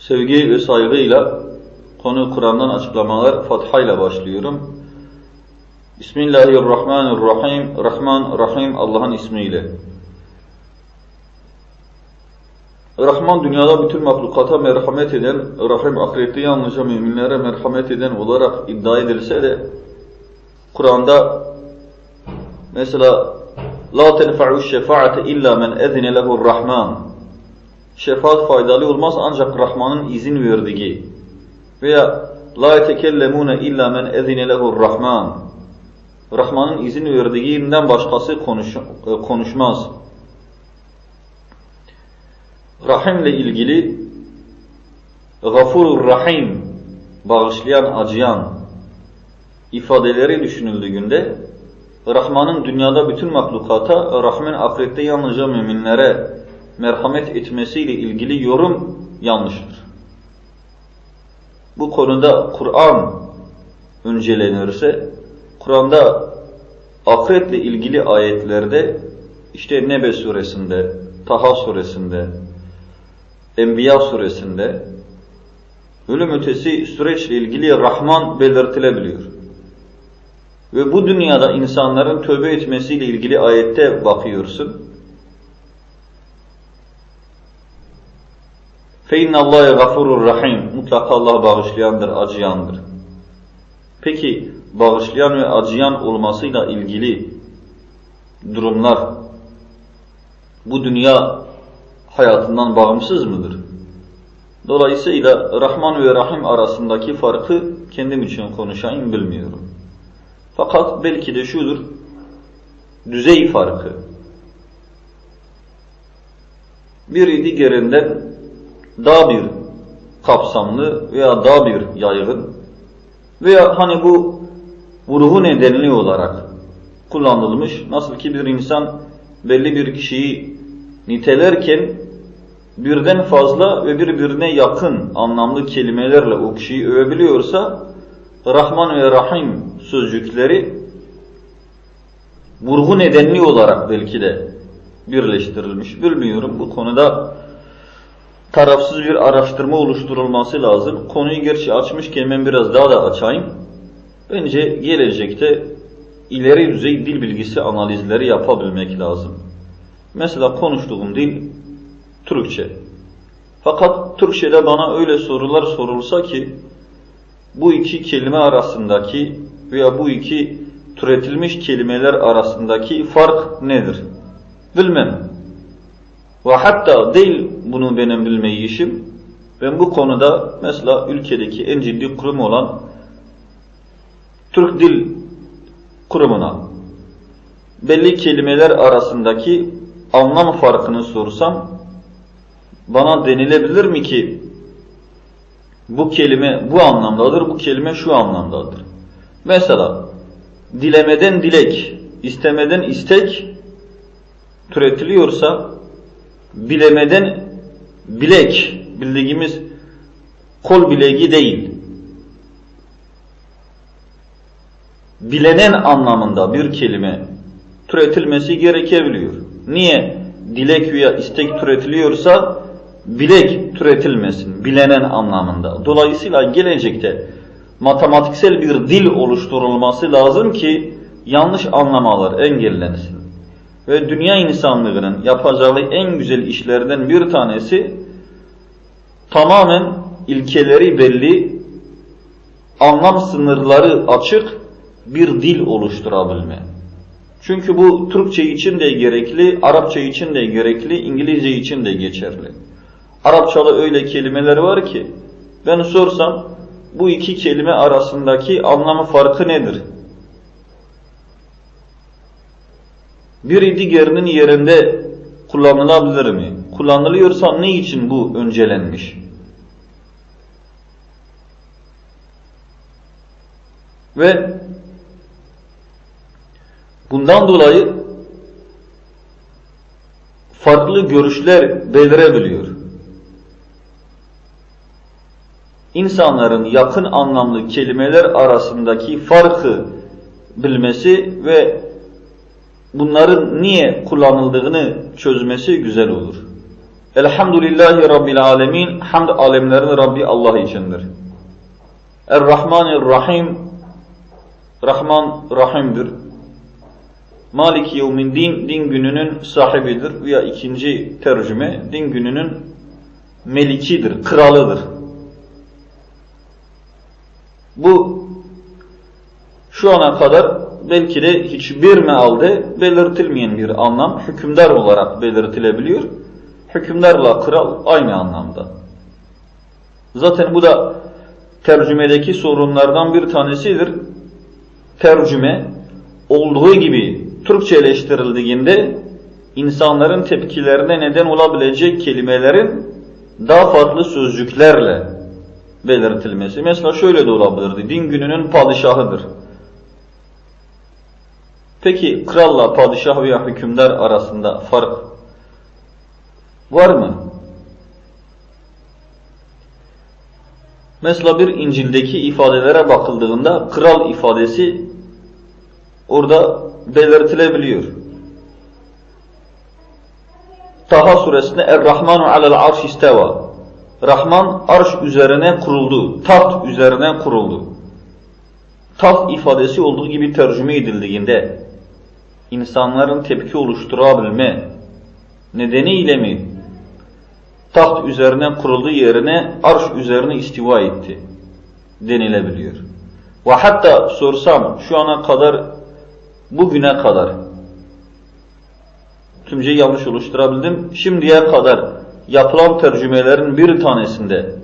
Sevgi ve saygıyla konu Kur'an'dan açıklamalar Fatha ile başlıyorum. Bismillahirrahmanirrahim. Rahman, Rahim Allah'ın ismiyle. Rahman dünyada bütün mahlukata merhamet eden, Rahim ahirette yalnızca müminlere merhamet eden olarak iddia edilse de Kur'an'da mesela La tenfa'u şefaate illa men ezine lehu'r Rahman Şefaat faydalı olmaz ancak Rahman'ın izin verdiği veya La yetekellemune illa men ezine lehu'r Rahman Rahman'ın izin verdiğinden başkası konuş, konuşmaz. Rahimle ilgili Gafurur Rahim bağışlayan, acıyan ifadeleri düşünüldüğünde Rahman'ın dünyada bütün mahlukata, Rahman ahirette yalnızca müminlere merhamet etmesiyle ilgili yorum yanlıştır. Bu konuda Kur'an öncelenirse, Kur'an'da ahiretle ilgili ayetlerde işte Nebe suresinde, Taha suresinde, Enbiya suresinde ölüm ötesi süreçle ilgili Rahman belirtilebiliyor. Ve bu dünyada insanların tövbe etmesiyle ilgili ayette bakıyorsun. فَاِنَّ اللّٰهَ غَفُرُ rahim. Mutlaka Allah bağışlayandır, acıyandır. Peki bağışlayan ve acıyan olmasıyla ilgili durumlar bu dünya hayatından bağımsız mıdır? Dolayısıyla Rahman ve Rahim arasındaki farkı kendim için konuşayım bilmiyorum. Fakat belki de şudur, düzey farkı. Biri diğerinden daha bir kapsamlı veya daha bir yaygın veya hani bu vuruhu nedenli olarak kullanılmış. Nasıl ki bir insan belli bir kişiyi nitelerken birden fazla ve birbirine yakın anlamlı kelimelerle o kişiyi övebiliyorsa Rahman ve Rahim sözcükleri vurgu nedenli olarak belki de birleştirilmiş. Bilmiyorum bu konuda tarafsız bir araştırma oluşturulması lazım. Konuyu gerçi açmışken ben biraz daha da açayım. Bence gelecekte ileri düzey dil bilgisi analizleri yapabilmek lazım. Mesela konuştuğum dil Türkçe. Fakat Türkçe'de bana öyle sorular sorulsa ki bu iki kelime arasındaki veya bu iki türetilmiş kelimeler arasındaki fark nedir? Bilmem. Ve hatta değil bunu benim bilmeyi işim. Ben bu konuda mesela ülkedeki en ciddi kurum olan Türk Dil Kurumu'na belli kelimeler arasındaki anlam farkını sorsam bana denilebilir mi ki bu kelime bu anlamdadır, bu kelime şu anlamdadır. Mesela dilemeden dilek, istemeden istek türetiliyorsa bilemeden bilek, bildiğimiz kol bileği değil. Bilenen anlamında bir kelime türetilmesi gerekebiliyor. Niye? Dilek veya istek türetiliyorsa bilek türetilmesin, bilenen anlamında. Dolayısıyla gelecekte matematiksel bir dil oluşturulması lazım ki yanlış anlamalar engellensin. Ve dünya insanlığının yapacağı en güzel işlerden bir tanesi tamamen ilkeleri belli, anlam sınırları açık bir dil oluşturabilme. Çünkü bu Türkçe için de gerekli, Arapça için de gerekli, İngilizce için de geçerli. Arapçada öyle kelimeler var ki ben sorsam bu iki kelime arasındaki anlamı farkı nedir? Biri diğerinin yerinde kullanılabilir mi? Kullanılıyorsa ne için bu öncelenmiş? Ve bundan dolayı farklı görüşler belirebiliyor. İnsanların yakın anlamlı kelimeler arasındaki farkı bilmesi ve bunların niye kullanıldığını çözmesi güzel olur. Elhamdülillahi Rabbil alemin. Hamd alemlerin Rabbi Allah içindir. Er-Rahmanir-Rahim. Rahman Rahim'dir. Maliki yevmin din, din gününün sahibidir. Veya ikinci tercüme, din gününün melikidir, kralıdır. Bu şu ana kadar belki de hiçbir mealde belirtilmeyen bir anlam hükümdar olarak belirtilebiliyor. Hükümdarla kral aynı anlamda. Zaten bu da tercümedeki sorunlardan bir tanesidir. Tercüme olduğu gibi Türkçeleştirildiğinde insanların tepkilerine neden olabilecek kelimelerin daha farklı sözcüklerle belirtilmesi. Mesela şöyle de olabilirdi. Din gününün padişahıdır. Peki kralla padişah veya hükümdar arasında fark var mı? Mesela bir İncil'deki ifadelere bakıldığında kral ifadesi orada belirtilebiliyor. Taha suresinde Er-Rahmanu alel arş isteva. Rahman arş üzerine kuruldu, taht üzerine kuruldu. Taht ifadesi olduğu gibi tercüme edildiğinde insanların tepki oluşturabilme nedeniyle mi taht üzerine kurulduğu yerine arş üzerine istiva etti denilebiliyor. Ve hatta sorsam şu ana kadar bugüne kadar tümceyi yanlış oluşturabildim. Şimdiye kadar yapılan tercümelerin bir tanesinde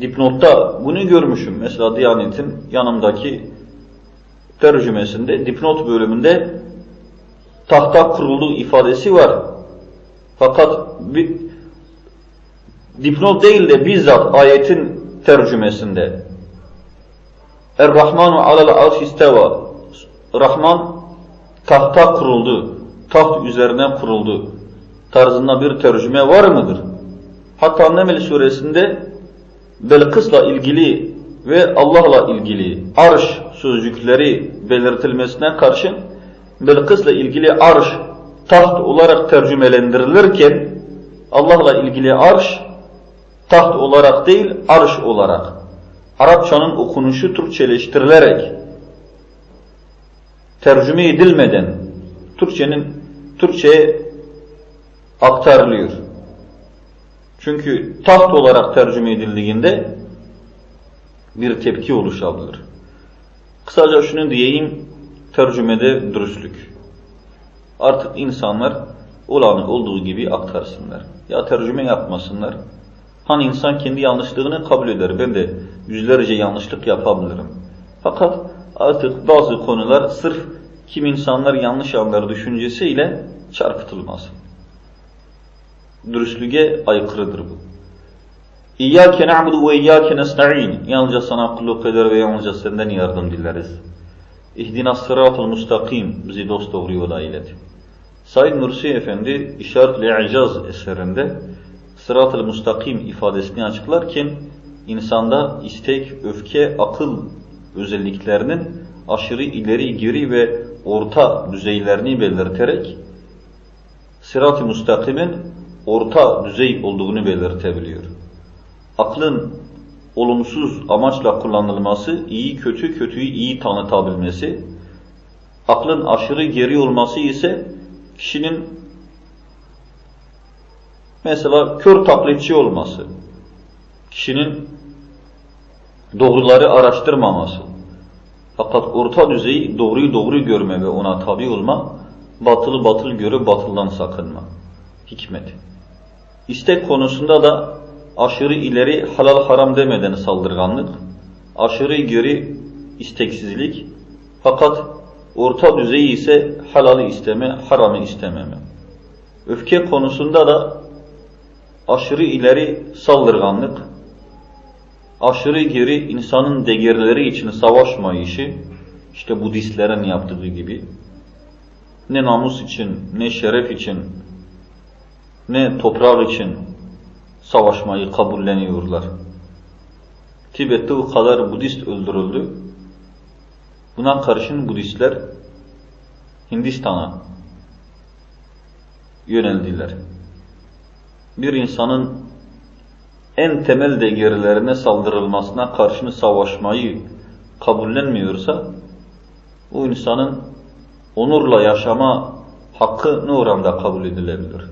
dipnotta bunu görmüşüm. Mesela Diyanet'in yanımdaki tercümesinde dipnot bölümünde tahta kurulduğu ifadesi var. Fakat bir, dipnot değil de bizzat ayetin tercümesinde Er-Rahmanu alel arş isteva Rahman tahta kuruldu, taht üzerine kuruldu tarzında bir tercüme var mıdır? Hatta Neml suresinde Belkıs'la ilgili ve Allah'la ilgili arş sözcükleri belirtilmesine karşın Belkıs'la ilgili arş taht olarak tercümelendirilirken Allah'la ilgili arş taht olarak değil arş olarak Arapçanın okunuşu Türkçeleştirilerek tercüme edilmeden Türkçenin Türkçeye aktarılıyor. Çünkü taht olarak tercüme edildiğinde bir tepki oluşabilir. Kısaca şunu diyeyim, tercümede dürüstlük. Artık insanlar olanı olduğu gibi aktarsınlar. Ya tercüme yapmasınlar. Hani insan kendi yanlışlığını kabul eder. Ben de yüzlerce yanlışlık yapabilirim. Fakat artık bazı konular sırf kim insanlar yanlış anlar düşüncesiyle çarpıtılmaz. Dürüstlüğe aykırıdır bu. İyyâke na'budu ve iyyâke nesta'in. Yalnızca sana kulluk eder ve yalnızca senden yardım dileriz. İhdina sıratul mustakim. Bizi dost doğru yola ilet. Said Nursi Efendi İşaret-i İcaz eserinde sırat-ı mustakim ifadesini açıklarken insanda istek, öfke, akıl özelliklerinin aşırı ileri, geri ve orta düzeylerini belirterek sırat-ı mustakimin orta düzey olduğunu belirtebiliyor. Aklın olumsuz amaçla kullanılması, iyi kötü, kötüyü iyi tanıtabilmesi, aklın aşırı geri olması ise kişinin mesela kör taklitçi olması, kişinin doğruları araştırmaması, fakat orta düzey doğruyu doğru görme ve ona tabi olma, batılı batıl görüp batıldan sakınma. Hikmet. İstek konusunda da aşırı ileri halal haram demeden saldırganlık, aşırı geri isteksizlik, fakat orta düzey ise halalı isteme, haramı istememe. Öfke konusunda da aşırı ileri saldırganlık, aşırı geri insanın değerleri için savaşma işi, işte Budistlerin yaptığı gibi, ne namus için, ne şeref için, ne toprak için savaşmayı kabulleniyorlar. Tibet'te o kadar Budist öldürüldü. Buna karşın Budistler Hindistan'a yöneldiler. bir insanın en temel değerlerine saldırılmasına karşı savaşmayı kabullenmiyorsa o insanın onurla yaşama hakkı ne oranda kabul edilebilir?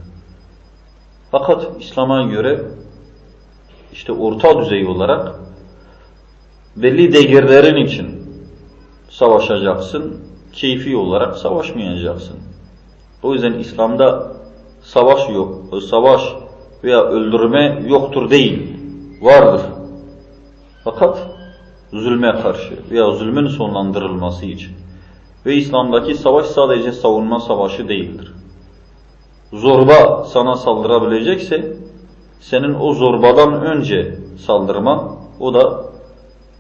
Fakat İslam'a göre işte orta düzey olarak belli değerlerin için savaşacaksın, keyfi olarak savaşmayacaksın. O yüzden İslam'da savaş yok, savaş veya öldürme yoktur değil, vardır. Fakat zulme karşı veya zulmün sonlandırılması için. Ve İslam'daki savaş sadece savunma savaşı değildir. Zorba sana saldırabilecekse, senin o zorbadan önce saldırman, o da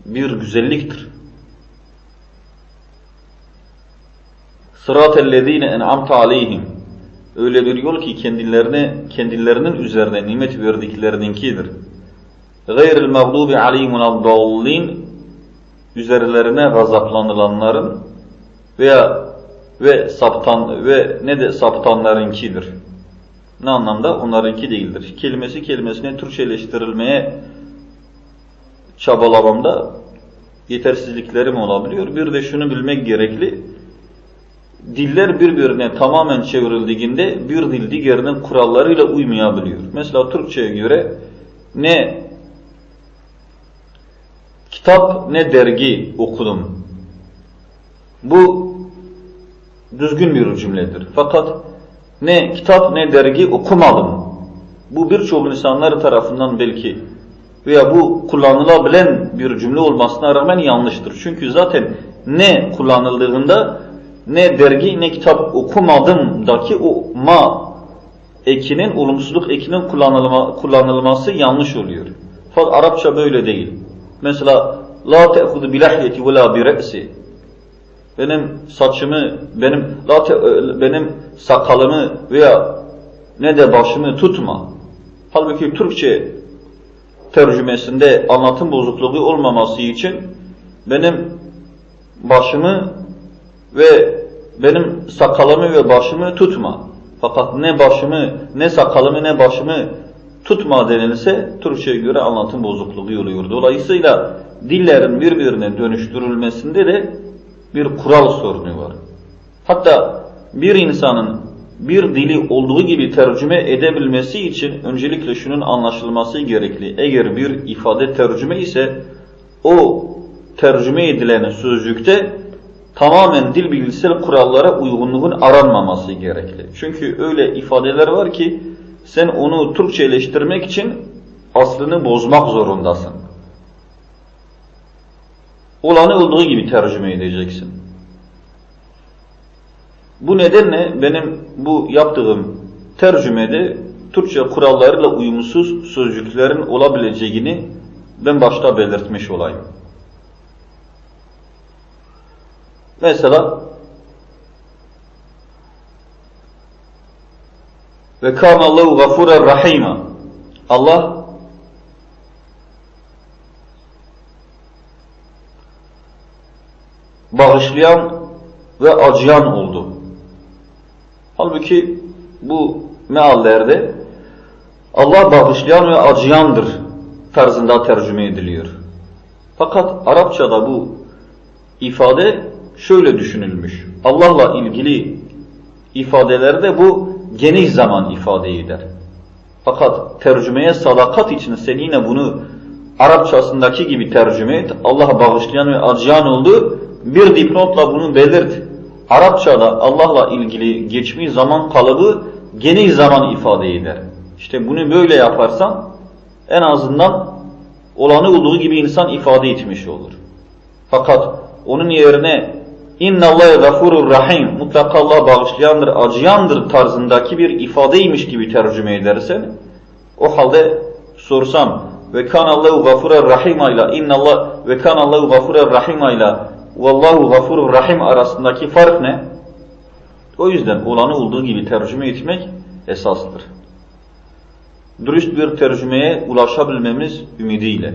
bir güzelliktir. Sırat-ellezine en'amte aleyhim Öyle bir yol ki kendilerine, kendilerinin üzerine nimet verdiklerininkidir. Gayril mağdubi aleyhimun dallin üzerlerine gazaplanılanların veya ve saptan ve ne de saptanlarınkidir. Ne anlamda? Onlarınki değildir. Kelimesi kelimesine Türkçeleştirilmeye çabalamamda yetersizliklerim olabiliyor. Bir de şunu bilmek gerekli. Diller birbirine tamamen çevrildiğinde bir dil diğerinin kurallarıyla uymayabiliyor. Mesela Türkçe'ye göre ne kitap ne dergi okudum. Bu düzgün bir cümledir. Fakat ne kitap ne dergi okumadım. Bu birçok insanlar tarafından belki veya bu kullanılabilen bir cümle olmasına rağmen yanlıştır. Çünkü zaten ne kullanıldığında ne dergi ne kitap okumadım daki o ma ekinin, olumsuzluk ekinin kullanılma, kullanılması yanlış oluyor. Fakat Arapça böyle değil. Mesela la te'hudu bilahyeti ve la bire'si benim saçımı, benim te, benim sakalımı veya ne de başımı tutma. Halbuki Türkçe tercümesinde anlatım bozukluğu olmaması için benim başımı ve benim sakalımı ve başımı tutma. Fakat ne başımı, ne sakalımı, ne başımı tutma denilse Türkçe'ye göre anlatım bozukluğu oluyor. Dolayısıyla dillerin birbirine dönüştürülmesinde de bir kural sorunu var. Hatta bir insanın bir dili olduğu gibi tercüme edebilmesi için öncelikle şunun anlaşılması gerekli. Eğer bir ifade tercüme ise o tercüme edilen sözcükte tamamen dil bilgisel kurallara uygunluğun aranmaması gerekli. Çünkü öyle ifadeler var ki sen onu Türkçeleştirmek için aslını bozmak zorundasın. Olanı olduğu gibi tercüme edeceksin. Bu nedenle benim bu yaptığım tercümede Türkçe kurallarıyla uyumsuz sözcüklerin olabileceğini ben başta belirtmiş olayım. Mesela ve kânallahu gafûrer rahîmâ Allah bağışlayan ve acıyan oldu. Halbuki bu meallerde Allah bağışlayan ve acıyandır tarzında tercüme ediliyor. Fakat Arapçada bu ifade şöyle düşünülmüş. Allah'la ilgili ifadelerde bu geniş zaman ifade eder. Fakat tercümeye sadakat için sen yine bunu Arapçasındaki gibi tercüme et. Allah bağışlayan ve acıyan oldu. Bir dipnotla bunu belirt. Arapçada Allah'la ilgili geçmiş zaman kalıbı geniş zaman ifade eder. İşte bunu böyle yaparsan en azından olanı olduğu gibi insan ifade etmiş olur. Fakat onun yerine İnna Allahe gafurur rahim mutlaka Allah bağışlayandır, acıyandır tarzındaki bir ifadeymiş gibi tercüme edersen o halde sorsam ve kan Allahu gafurur rahim ile inna Allah ve kan Allahu gafurur rahim ile vallahu gafurur rahim arasındaki fark ne? O yüzden olanı olduğu gibi tercüme etmek esastır. Dürüst bir tercümeye ulaşabilmemiz ümidiyle.